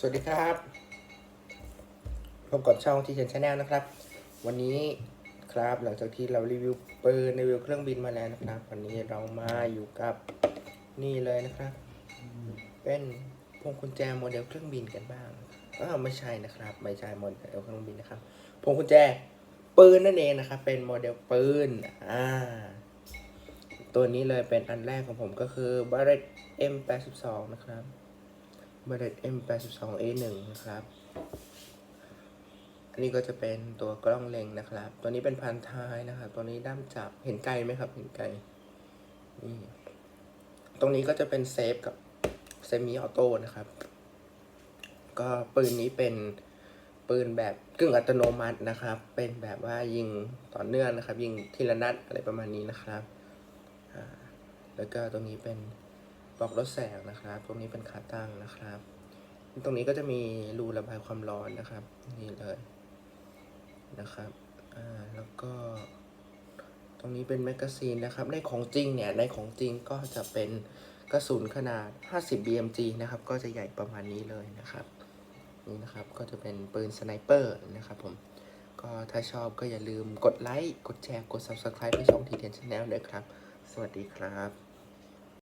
สวัสดีครับพบกับช่องที่เชนชาแนลนะครับ วันนี้ครับหลังจากที่เรารีวิวปืนรีวิวเครื่องบินมาแล้วนะครับ วันนี้เรามาอยู่กับนี่เลยนะครับ เป็นพวงกุญแจโมเดลเครื่องบินกันบ้างอ้าวไม่ใช่นะครับ ไม่ใช่โมเดลเครื่องบินนะครับพวงกุญแจปืนนั่นเองนะครับ เป็นโมเดลปืนอ่าตัวนี้เลยเป็นอันแรกของผมก็คือ b a r r e t M82 นะครับ b a r r e t M82A1 นะครับ อันนี้ก็จะเป็นตัวกล้องเล็งนะครับ ตัวนี้เป็นพันท้ายนะครับ ตัวนี้ด้ามจับ เห็นไกลไหมครับ เห็นไกล นี่ ตรงนี้ก็จะเป็นเซฟกับเซมิออโต้นะครับ ก็ปืนนี้เป็นปืนแบบกึ่งอัตโนมัตินะครับ เป็นแบบว่ายิงต่อเนื่องนะครับ ยิงทีละนัดอะไรประมาณนี้นะครับ แล้วก็ตรงนี้เป็น ปลอกลดแสงนะครับ ตรงนี้เป็นขาตั้งนะครับ ตรงนี้ก็จะมีรูระบายความร้อนนะครับ นี่เลยนะครับอ่าแล้วก็ ตรงนี้เป็นแมกกาซีนนะครับ ในของจริงเนี่ยในของจริงก็จะเป็นกระสุนขนาด 50 BMG นะครับ ก็จะใหญ่ประมาณนี้เลยนะครับ นี่นะครับ ก็จะเป็นปืนสไนเปอร์นะครับผม ก็ถ้าชอบก็อย่าลืมกดไลค์ กดแชร์ กด Subscribe ให้ช่องทีเทนช n แนลด้วยครับ สวัสดีครับ